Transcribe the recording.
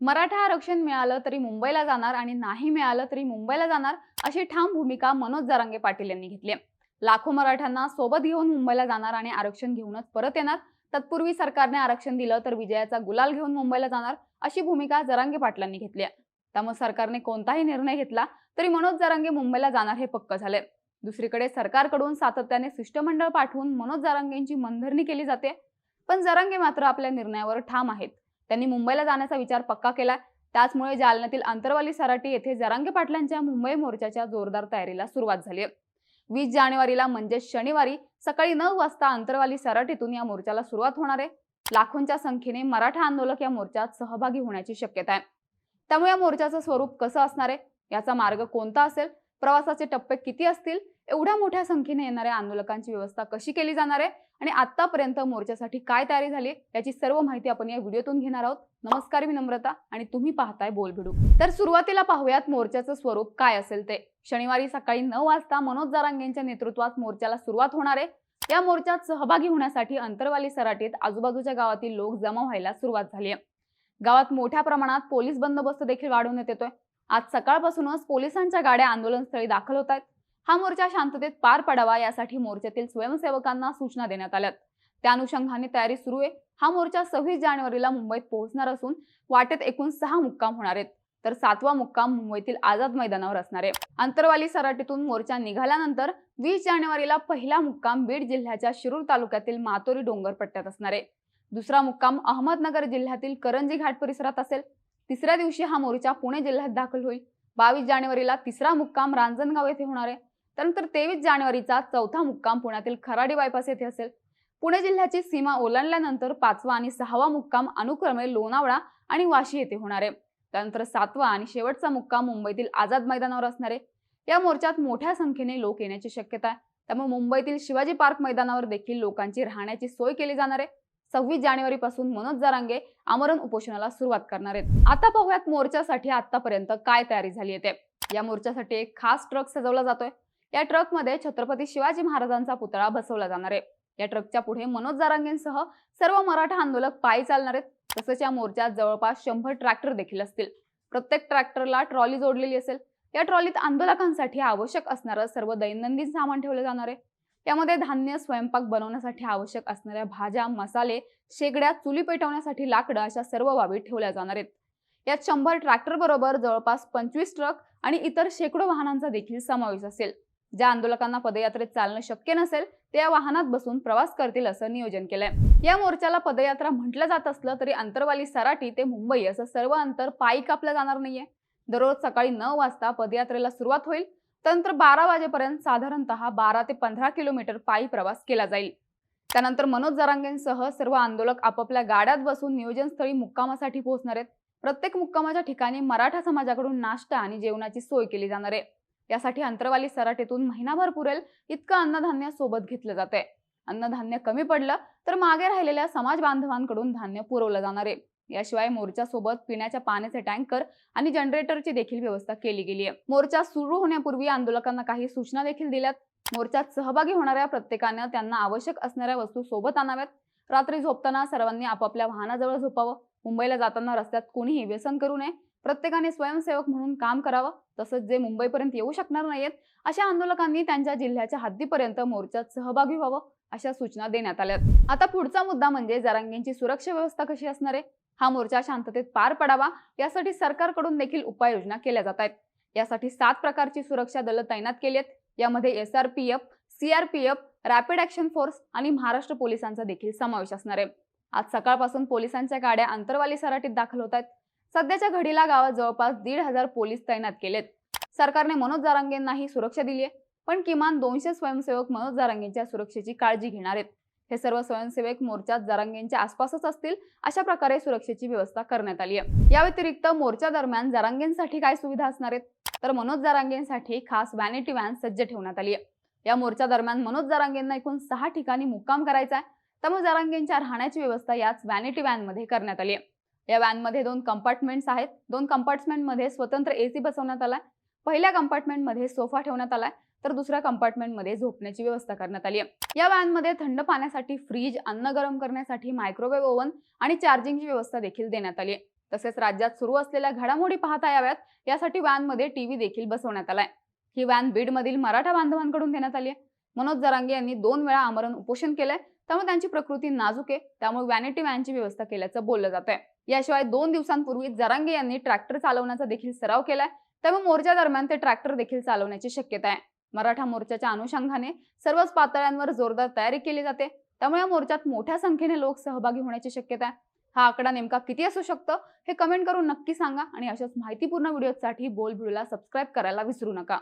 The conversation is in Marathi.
मराठा आरक्षण मिळालं तरी मुंबईला जाणार आणि नाही मिळालं तरी मुंबईला जाणार अशी ठाम भूमिका मनोज जरांगे पाटील यांनी घेतली आहे. लाखो मराठ्यांना सोबत घेऊन मुंबईला जाणार आणि आरक्षण घेऊनच परत येणार तत्पूर्वी सरकारने आरक्षण दिलं तर विजयाचा गुलाल घेऊन मुंबईला जाणार अशी भूमिका जरांगे पाटलांनी घेतली आहे. त्यामुळे सरकारने कोणताही निर्णय घेतला तरी मनोज जरांगे मुंबईला जाणार हे पक्क झाले दुसरीकडे सरकारकडून सातत्याने शिष्टमंडळ पाठवून मनोज जरांगेंची मनधरणी केली जाते पण जरांगे मात्र आपल्या निर्णयावर ठाम आहेत त्यांनी मुंबईला जाण्याचा विचार पक्का केला. त्याचमुळे जालन्यातील अंतरवाली सराटी येथे जरांगे पाटलांच्या मुंबई मोर्चाच्या जोरदार तयारीला सुरुवात झाली आहे. वीस जानेवारीला म्हणजे शनिवारी सकाळी नऊ वाजता अंतरवाली सराटीतून या मोर्चाला सुरुवात होणार आहे. लाखोंच्या संख्येने मराठा आंदोलक या मोर्चात सहभागी होण्याची शक्यता आहे. त्यामुळे या मोर्चाचं स्वरूप कसं असणार आहे? याचा मार्ग कोणता असेल? प्रवासाचे टप्पे किती असतील? एवढ्या मोठ्या संख्येने येणाऱ्या आंदोलकांची व्यवस्था कशी केली जाणार आहे? आणि आतापर्यंत मोर्चासाठी काय तयारी झाली याची सर्व माहिती आपण या व्हिडिओतून घेणार आहोत. नमस्कार मी नम्रता आणि तुम्ही पाहताय बोलभिडू तर सुरुवातीला पाहूयात मोर्चाचं स्वरूप काय असेल ते. शनिवारी सकाळी नऊ वाजता मनोज जारांगेंच्या नेतृत्वात मोर्चाला सुरुवात होणार आहे. या मोर्चात सहभागी होण्यासाठी अंतरवाली सराटीत आजूबाजूच्या गावातील लोक जमा व्हायला सुरुवात झाली आहे. गावात मोठ्या प्रमाणात पोलीस बंदोबस्त देखील वाढवण्यात येतोय. आज सकाळपासूनच पोलिसांच्या गाड्या आंदोलनस्थळी दाखल होत आहेत. हा मोर्चा शांततेत पार पडावा यासाठी मोर्चातील स्वयंसेवकांना सूचना देण्यात आल्यात. त्या अनुषंगाने तयारी सुरू आहे. हा मोर्चा सव्वीस जानेवारीला मुंबईत पोहोचणार असून वाटेत एकूण सहा मुक्काम होणार आहेत. तर सातवा मुक्काम मुंबईतील आझाद मैदानावर असणार आहे. अंतरवाली सराटीतून मोर्चा निघाल्यानंतर वीस जानेवारीला पहिला मुक्काम बीड जिल्ह्याच्या शिरूर तालुक्यातील मातोरी डोंगर पट्ट्यात असणार आहे. दुसरा मुक्काम अहमदनगर जिल्ह्यातील करंजी घाट परिसरात असेल. तिसऱ्या दिवशी हा मोर्चा पुणे जिल्ह्यात दाखल होईल. बावीस जानेवारीला तिसरा मुक्काम रांजणगाव येथे होणार आहे. त्यानंतर तेवीस जानेवारीचा चौथा मुक्काम पुण्यातील खराडी बायपास येथे असेल. पुणे जिल्ह्याची सीमा ओलांडल्यानंतर पाचवा आणि सहावा मुक्काम अनुक्रमे लोणावळा आणि वाशी येथे होणार आहे. त्यानंतर सातवा आणि शेवटचा मुक्काम मुंबईतील आझाद मैदानावर असणार आहे. या मोर्चात मोठ्या संख्येने लोक येण्याची शक्यता आहे. त्यामुळे मुंबईतील शिवाजी पार्क मैदानावर देखील लोकांची राहण्याची सोय केली जाणार आहे. सव्वीस जानेवारी पासून मनोज जारांगे आमरण उपोषणाला सुरुवात करणार आहेत. आता पाहूयात मोर्चासाठी आतापर्यंत काय तयारी झाली आहे या मोर्चासाठी एक खास ट्रक सजवला जातोय. या ट्रकमध्ये छत्रपती शिवाजी महाराजांचा पुतळा बसवला जाणार आहे. या ट्रकच्या पुढे मनोज जारांगेंसह सर्व मराठा आंदोलक पायी चालणार आहेत. तसंच या मोर्चात जवळपास शंभर ट्रॅक्टर देखील असतील. प्रत्येक ट्रॅक्टरला ट्रॉली जोडलेली असेल. या ट्रॉलीत आंदोलकांसाठी आवश्यक असणारं सर्व दैनंदिन सामान ठेवलं जाणार आहे. यामध्ये धान्य स्वयंपाक बनवण्यासाठी आवश्यक असणाऱ्या भाज्या मसाले शेगड्या चुली पेटवण्यासाठी लाकडं अशा सर्व बाबी ठेवल्या जाणार आहेत. यात शंभर ट्रॅक्टर बरोबर जवळपास पंचवीस ट्रक आणि इतर शेकडो वाहनांचा देखील समावेश असेल. ज्या आंदोलकांना पदयात्रेत चालणं शक्य नसेल ते या वाहनात बसून प्रवास करतील असं नियोजन केलंय. या मोर्चाला पदयात्रा म्हटलं जात असलं तरी अंतरवाली सराटी ते मुंबई असं सर्व अंतर पायी कापलं जाणार नाहीये. दररोज सकाळी नऊ वाजता पदयात्रेला सुरुवात होईल. त्यानंतर बारा वाजेपर्यंत साधारणतः बारा ते पंधरा किलोमीटर पायी प्रवास केला जाईल. त्यानंतर मनोज जरांगेंसह सर्व आंदोलक आपापल्या गाड्यात बसून नियोजनस्थळी मुक्कामासाठी पोहोचणार आहेत. प्रत्येक मुक्कामाच्या ठिकाणी मराठा समाजाकडून नाश्ता आणि जेवणाची सोय केली जाणार आहे. यासाठी अंतरवाली सराटेतून महिनाभर पुरेल इतकं अन्नधान्य सोबत घेतलं जाते अन्नधान्य कमी पडलं तर मागे राहिलेल्या समाज बांधवांकडून धान्य पुरवलं जाणार आहे. याशिवाय मोर्चासोबत पिण्याच्या पाण्याचे टँकर आणि जनरेटरची देखील व्यवस्था केली गेली आहे. मोर्चा सुरू होण्यापूर्वी आंदोलकांना काही सूचना देखील दिल्यात. मोर्चात सहभागी होणाऱ्या प्रत्येकानं त्यांना आवश्यक असणाऱ्या वस्तू सोबत आणाव्यात. रात्री झोपताना सर्वांनी आपापल्या वाहनाजवळ झोपावं. मुंबईला जाताना रस्त्यात कोणीही व्यसन करू नये. प्रत्येकाने स्वयंसेवक म्हणून काम करावं. तसंच जे मुंबईपर्यंत येऊ शकणार नाहीत अशा आंदोलकांनी त्यांच्या जिल्ह्याच्या हद्दीपर्यंत मोर्चात सहभागी व्हावं अशा सूचना देण्यात आल्या आता पुढचा मुद्दा म्हणजे जरांगेंची सुरक्षा व्यवस्था कशी असणार आहे? हा मोर्चा शांततेत पार पडावा यासाठी सरकारकडून देखील उपाययोजना केल्या जात आहेत. यासाठी सात प्रकारची सुरक्षा दलं तैनात केली आहेत. यामध्ये S R P F CRPF rapid action force आणि महाराष्ट्र पोलिसांचा देखील समावेश असणार आहे. आज सकाळपासून पोलिसांच्या गाड्या अंतरवाली सराटीत दाखल होत आहेत. सध्याच्या घडीला गावात जवळपास दीड हजार पोलीस तैनात केलेत. सरकारने मनोज जारांगेंनाही सुरक्षा दिली आहे पण किमान दोनशे स्वयंसेवक मनोज जारांगेंच्या सुरक्षेची काळजी घेणार आहेत. हे सर्व स्वयंसेवक मोर्चात जरांगेंच्या आसपासच असतील अशा प्रकारे सुरक्षेची व्यवस्था करण्यात आली आहे. या व्यतिरिक्त मोर्चा दरम्यान जरांगेंसाठी काय सुविधा असणार आहेत? तर मनोज जरांगेंसाठी खास व्हॅनिटी व्हॅन सज्ज ठेवण्यात आली आहे. या मोर्चा दरम्यान मनोज जरांगेंना एकूण सहा ठिकाणी मुक्काम करायचा आहे. त्यामुळे जरांगेंच्या राहण्याची व्यवस्था याच व्हॅनिटी व्हॅनमध्ये करण्यात आली आहे. या व्हॅनमध्ये दोन कंपार्टमेंट्स आहेत. दोन कंपार्टमेंटमध्ये स्वतंत्र एसी बसवण्यात आलाय पहिल्या कंपार्टमेंटमध्ये सोफा ठेवण्यात आलाय तर दुसऱ्या कंपार्टमेंटमध्ये झोपण्याची व्यवस्था करण्यात आली आहे. या व्हॅनमध्ये थंड पाण्यासाठी फ्रीज अन्न गरम करण्यासाठी मायक्रोवेव्ह ओव्हन आणि चार्जिंगची व्यवस्था देखील देण्यात आली आहे. तसेच राज्यात सुरू असलेल्या घडामोडी पाहता याव्यात यासाठी व्हॅनमध्ये टीव्ही देखील बसवण्यात आलाय. ही व्हॅन बीडमधील मराठा बांधवांकडून देण्यात आली आहे. मनोज जरांगे यांनी दोन वेळा आमरण उपोषण केलंय त्यामुळे त्यांची प्रकृती नाजूक आहे. त्यामुळे व्हॅनिटी व्हॅनची व्यवस्था केल्याचं बोललं जात आहे याशिवाय दोन दिवसांपूर्वी जरांगे यांनी ट्रॅक्टर चालवण्याचा देखील सराव केलाय. त्यामुळे मोर्चा दरम्यान ते ट्रॅक्टर देखील चालवण्याची शक्यता आहे. मराठा मोर्चाच्या अनुषंगाने सर्वच पातळ्यांवर जोरदार तयारी केली जाते. त्यामुळे या मोर्चात मोठ्या संख्येने लोक सहभागी होण्याची शक्यता आहे. हा आकडा नेमका किती असू शकतं हे कमेंट करून नक्की सांगा आणि अशाच माहितीपूर्ण व्हिडिओसाठी बोल भिडूला सबस्क्राईब करायला विसरू नका.